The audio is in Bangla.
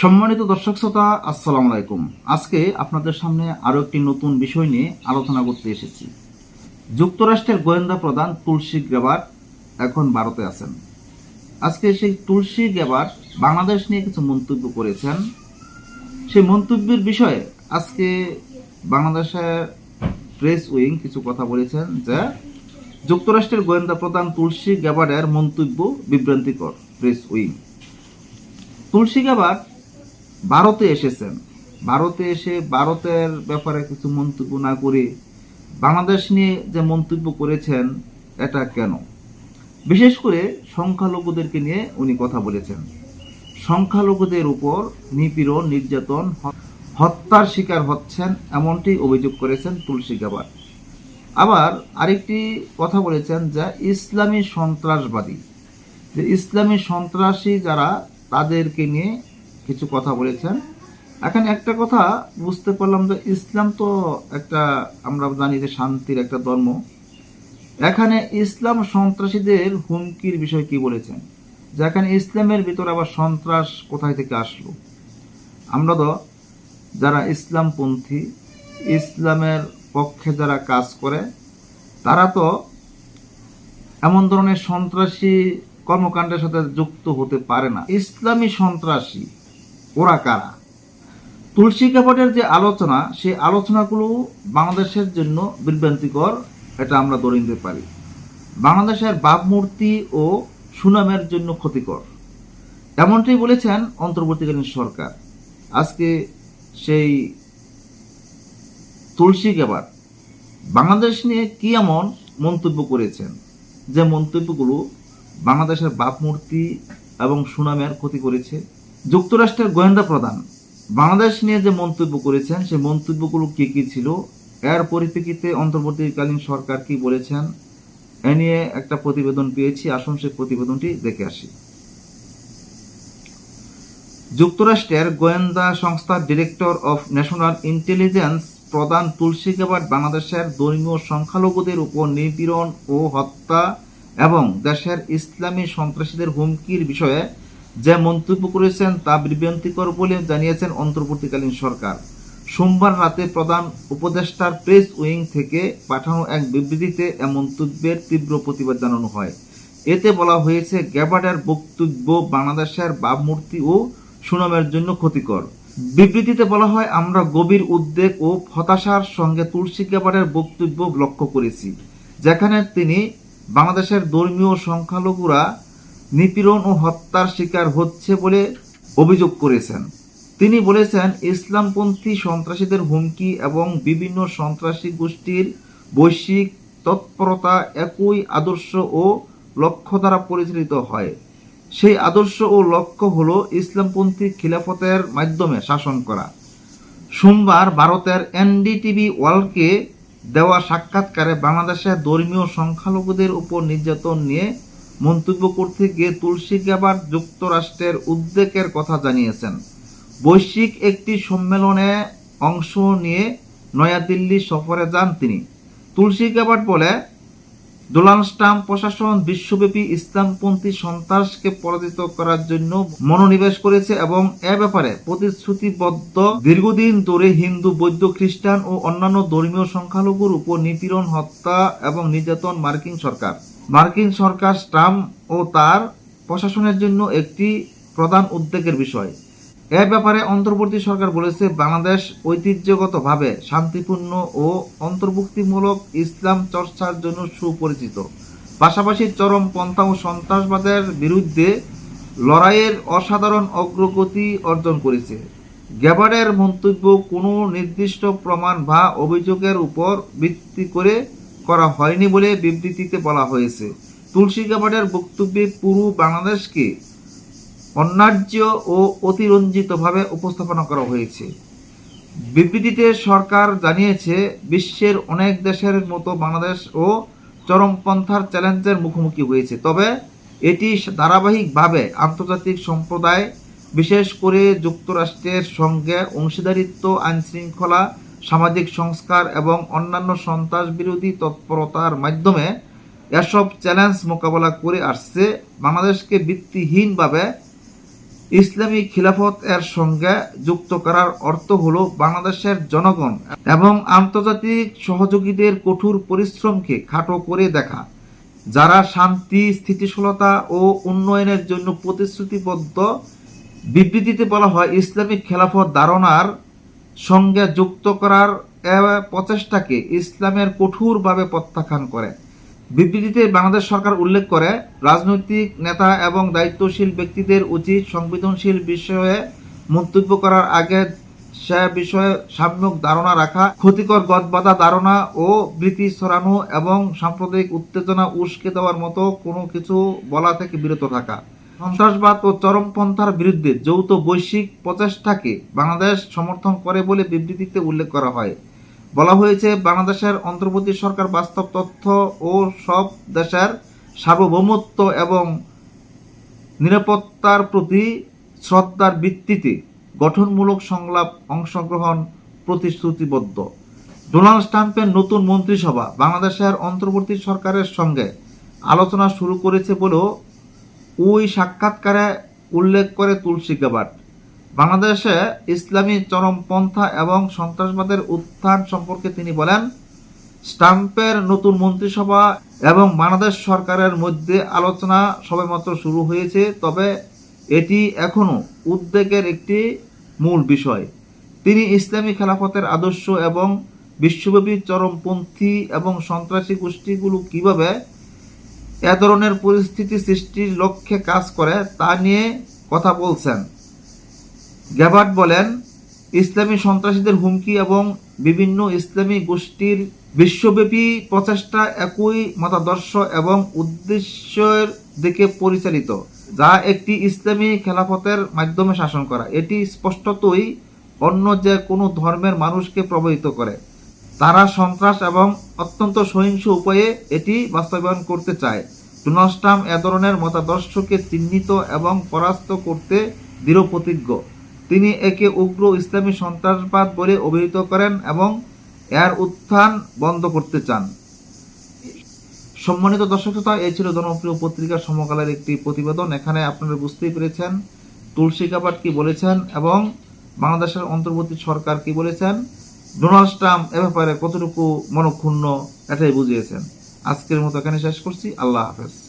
সম্মানিত দর্শক শ্রোতা, আসসালামু আলাইকুম। আজকে আপনাদের সামনে আরও একটি নতুন বিষয় নিয়ে আলোচনা করতে এসেছি। যুক্তরাষ্ট্রের গোয়েন্দা প্রধান তুলসী গ্রেবার এখন ভারতে আছেন। আজকে সেই তুলসী গ্রেবার বাংলাদেশ নিয়ে কিছু মন্তব্য করেছেন। সেই মন্তব্যের বিষয়ে আজকে বাংলাদেশের প্রেস উইং কিছু কথা বলেছেন যে, যুক্তরাষ্ট্রের গোয়েন্দা প্রধান তুলসী গ্যাবার্ডের মন্তব্য বিভ্রান্তিকর, প্রেস উইং। তুলসী গ্যাবার্ড ভারতে এসেছেন। ভারতে এসে ভারতের ব্যাপারে কিছু মন্তব্য না করে বাংলাদেশ নিয়ে যে মন্তব্য করেছেন, এটা কেন? বিশেষ করে সংখ্যালঘুদেরকে নিয়ে উনি কথা বলেছেন। সংখ্যালঘুদের উপর নিপীড়ন, নির্যাতন হত্যার শিকার হচ্ছেন এমনটি অভিযোগ করেছেন তুলসী গাবার আবার আরেকটি কথা বলেছেন যে ইসলামী সন্ত্রাসবাদী। যে ইসলামী সন্ত্রাসী যারা তাদেরকে নিয়ে কিছু কথা বলেছেন। এখন একটা কথা বুঝতে পারলাম যে ইসলাম তো একটা, আমরা জানি যে শান্তির একটা ধর্ম। এখানে ইসলাম সন্ত্রাসীদের হুমকির বিষয় কি বলেছেন? যেখানে ইসলামের ভিতরে আবার সন্ত্রাস কোথায় থেকে আসলো? আমরা তো যারা ইসলামপন্থী, ইসলামের পক্ষে যারা কাজ করে, তারা তো এমন ধরনের সন্ত্রাসী কর্মকাণ্ডের সাথে যুক্ত হতে পারে না। ইসলামী সন্ত্রাসী ওরা কারা? তুলসী কাপড়ের যে আলোচনা, সেই আলোচনাগুলো বাংলাদেশের জন্য বিভ্রান্তিকর, এটা আমরা ধরে নিতে পারি। বাংলাদেশের ভাবমূর্তি ও সুনামের জন্য ক্ষতিকর। এমনটাই বলেছেন অন্তর্বর্তীকালীন সরকার। আজকে সেই তুলসী গেবার বাংলাদেশ নিয়ে কি এমন মন্তব্য করেছেন? যে মন্তব্যগুলো বাংলাদেশের বাপমূর্তি এবং সুনামের ক্ষতি করেছে? যুক্তরাষ্ট্রের গোয়েন্দা প্রধান বাংলাদেশ নিয়ে যে মন্তব্য করেছেন, সেই মন্তব্যগুলো কি কি ছিল? এর পরিপ্রেক্ষিতে অন্তর্বর্তীকালীন সরকার কি বলেছেন? এ নিয়ে একটা প্রতিবেদন পেয়েছি। আসুন সেই প্রতিবেদনটি দেখে আসি। যুক্তরাষ্ট্রের গোয়েন্দা সংস্থার ডিরেক্টর অফ ন্যাশনাল ইন্টেলিজেন্স প্রধান তুলসী গেবাট বাংলাদেশের ধর্মীয় সংখ্যালঘুদের উপর নিপীড়ন ও হত্যা এবং দেশের ইসলামী সন্ত্রাসীদের হুমকির বিষয়ে যে মন্তব্য করেছেন তা বিভ্রান্তিকর বলে জানিয়েছেন অন্তর্বর্তীকালীন সরকার। সোমবার রাতে প্রধান উপদেষ্টার প্রেস উইং থেকে পাঠানো এক বিবৃতিতে এ মন্তব্যের তীব্র প্রতিবাদ জানানো হয়। এতে বলা হয়েছে, গ্যাবার্ডের বক্তব্য বাংলাদেশের ভাবমূর্তি ও সুনামের জন্য ক্ষতিকর। বিবৃতিতে বলা হয়, আমরা গভীর উদ্বেগ ও হতাশার সঙ্গে তুলসী গ্যাবার্ডের বক্তব্য লক্ষ্য করেছি, যেখানে তিনি বাংলাদেশের ধর্মীয় সংখ্যালঘুরা নিপীড়ন ও হত্যার শিকার হচ্ছে বলে অভিযোগ করেছেন। তিনি বলেছেন, ইসলামপন্থী সন্ত্রাসীদের হুমকি এবং বিভিন্ন সন্ত্রাসী গোষ্ঠীর বৈশ্বিক তৎপরতা একই আদর্শ ও লক্ষ্য দ্বারা পরিচালিত হয়। সেই আদর্শ ও লক্ষ্য হল ইসলামপন্থী খিলাফতের মাধ্যমে শাসন করা। সোমবার ভারতের এনডিটিভি ওয়ার্ল্ডকে দেওয়া সাক্ষাৎকারে বাংলাদেশে ধর্মীয় সংখ্যালঘুদের উপর নির্যাতন নিয়ে মন্তব্য করতে গিয়ে তুলসী গ্যাবার যুক্তরাষ্ট্রের উদ্বেগের কথা জানিয়েছেন। বৈশ্বিক একটি সম্মেলনে অংশ নিয়ে নয়াদিল্লি সফরে যান তিনি। তুলসী গ্যাবার্ট বলে, ডোনাল্ড ট্রাম্প প্রশাসন বিশ্বব্যাপী ইসলামপন্থী সন্ত্রাসকে পরাজিত করার জন্য মনোনিবেশ করেছে এবং এ ব্যাপারে প্রতিশ্রুতিবদ্ধ দীর্ঘদিন ধরে হিন্দু, বৌদ্ধ, খ্রিস্টান ও অন্যান্য ধর্মীয় সংখ্যালঘুর উপর নিপীড়ন, হত্যা এবং নির্যাতন মার্কিন সরকার। মার্কিন সরকার ট্রাম্প ও তার প্রশাসনের জন্য একটি প্রধান উদ্বেগের বিষয়। এ ব্যাপারে অন্তর্বর্তী সরকার বলেছে, বাংলাদেশ ঐতিহ্যগতভাবে শান্তিপূর্ণ ও অন্তর্ভুক্তিমূলক ইসলাম চর্চার জন্য সুপরিচিত। পাশাপাশি চরম পন্থা ও সন্ত্রাসবাদের বিরুদ্ধে লড়াইয়ের অসাধারণ অগ্রগতি অর্জন করেছে। গ্যাবার্ডের মন্তব্য, কোনো নির্দিষ্ট প্রমাণ বা অভিযোগের উপর ভিত্তি করে করা হয়নি বলে বিবৃতিতে বলা হয়েছে। তুলসী গ্যাবার্ডের বক্তব্যে পুরো বাংলাদেশকে অন্যায্য ও অতিরঞ্জিতভাবে উপস্থাপনা করা হয়েছে। বিবৃতিতে সরকার জানিয়েছে, বিশ্বের অনেক দেশের মতো বাংলাদেশ ও চরমপন্থার চ্যালেঞ্জের মুখোমুখি হয়েছে। তবে এটি ধারাবাহিকভাবে আন্তর্জাতিক সম্প্রদায়, বিশেষ করে যুক্তরাষ্ট্রের সঙ্গে অংশীদারিত্ব, আইনশৃঙ্খলা সামাজিক সংস্কার এবং অন্যান্য সন্ত্রাস বিরোধী তৎপরতার মাধ্যমে এসব চ্যালেঞ্জ মোকাবেলা করে আসছে বাংলাদেশকে ভিত্তিহীনভাবে ইসলামী খিলাফত এর সঙ্গে যুক্ত করার অর্থ হলো বাংলাদেশের জনগণ এবং আন্তর্জাতিক সহযোগীদের কঠোর পরিশ্রমকে খাটো করে দেখা, যারা শান্তি, স্থিতিশীলতা ও উন্নয়নের জন্য প্রতিশ্রুতিবদ্ধ। বিবৃতিতে বলা হয় ইসলামিক খেলাফত ধারণার সঙ্গে যুক্ত করার প্রচেষ্টাকে ইসলামের কঠোরভাবে প্রত্যাখ্যান করে। বিবৃতিতে বাংলাদেশ সরকার উল্লেখ করে, রাজনৈতিক নেতা এবং দায়িত্বশীল ব্যক্তিদের উচিত সংবেদনশীল বিষয়ে মন্তব্য করার আগে সে বিষয়ে সাম্যক ধারণা রাখা, ক্ষতিকর গদবাধা ধারণা ও বৃত্তি ছড়ানো এবং সাম্প্রদায়িক উত্তেজনা উস্কে দেওয়ার মতো কোনো কিছু বলা থেকে বিরত থাকা। সন্ত্রাসবাদ ও চরমপন্থার বিরুদ্ধে যৌথ বৈশ্বিক প্রচেষ্টাকে বাংলাদেশ সমর্থন করে বলে বিবৃতিতে উল্লেখ করা হয়। বলা হয়েছে, বাংলাদেশের অন্তর্বর্তী সরকার বাস্তব তথ্য ও সব দেশের সার্বভৌমত্ব এবং নিরাপত্তার প্রতি শ্রদ্ধার ভিত্তিতে গঠনমূলক সংলাপ অংশগ্রহণ প্রতিশ্রুতিবদ্ধ। ডোনাল্ড ট্রাম্পের নতুন মন্ত্রিসভা বাংলাদেশের অন্তর্বর্তী সরকারের সঙ্গে আলোচনা শুরু করেছে বলেও ওই সাক্ষাৎকারে উল্লেখ করে তুলসী গাবাট বাংলাদেশে ইসলামী চরমপন্থা এবং সন্ত্রাসবাদের উত্থান সম্পর্কে তিনি বলেন, স্টাম্পের নতুন মন্ত্রিসভা এবং বাংলাদেশ সরকারের মধ্যে আলোচনা সবেমাত্র শুরু হয়েছে, তবে এটি এখনও উদ্বেগের একটি মূল বিষয়। তিনি ইসলামী খেলাফতের আদর্শ এবং বিশ্বব্যাপী চরমপন্থী এবং সন্ত্রাসী গোষ্ঠীগুলো কীভাবে এ ধরনের পরিস্থিতি সৃষ্টির লক্ষ্যে কাজ করে, তা নিয়ে কথা বলছেন। গ্যাবার্ট বলেন, ইসলামী সন্ত্রাসীদের হুমকি এবং বিভিন্ন ইসলামী গোষ্ঠীর বিশ্বব্যাপী প্রচেষ্টা একই মতাদর্শ এবং উদ্দেশ্যের দিকে পরিচালিত, যা একটি ইসলামী খেলাফতের মাধ্যমে শাসন করা। এটি স্পষ্টতই অন্য যে কোনো ধর্মের মানুষকে প্রভাবিত করে। তারা সন্ত্রাস এবং অত্যন্ত সহিংস উপায়ে এটি বাস্তবায়ন করতে চায়। ডোনাল্ড এ ধরনের মতাদর্শকে চিহ্নিত এবং পরাস্ত করতে দৃঢ় প্রতিজ্ঞ। তিনি একে উগ্র ইসলামী সন্ত্রাসবাদ বলে অভিহিত করেন এবং এর উত্থান বন্ধ করতে চান। সম্মানিত দর্শক শ্রোতা, এই ছিল জনপ্রিয় পত্রিকার সমকালের একটি প্রতিবেদন। এখানে আপনারা বুঝতেই পেরেছেন তুলসী কাবাট কি বলেছেন এবং বাংলাদেশের অন্তর্বর্তী সরকার কি বলেছেন। ডোনাল্ড ট্রাম্প এ ব্যাপারে কতটুকু মনক্ষুণ্ণ এটাই বুঝিয়েছেন। আজকের মতো এখানে শেষ করছি। আল্লাহ হাফেজ।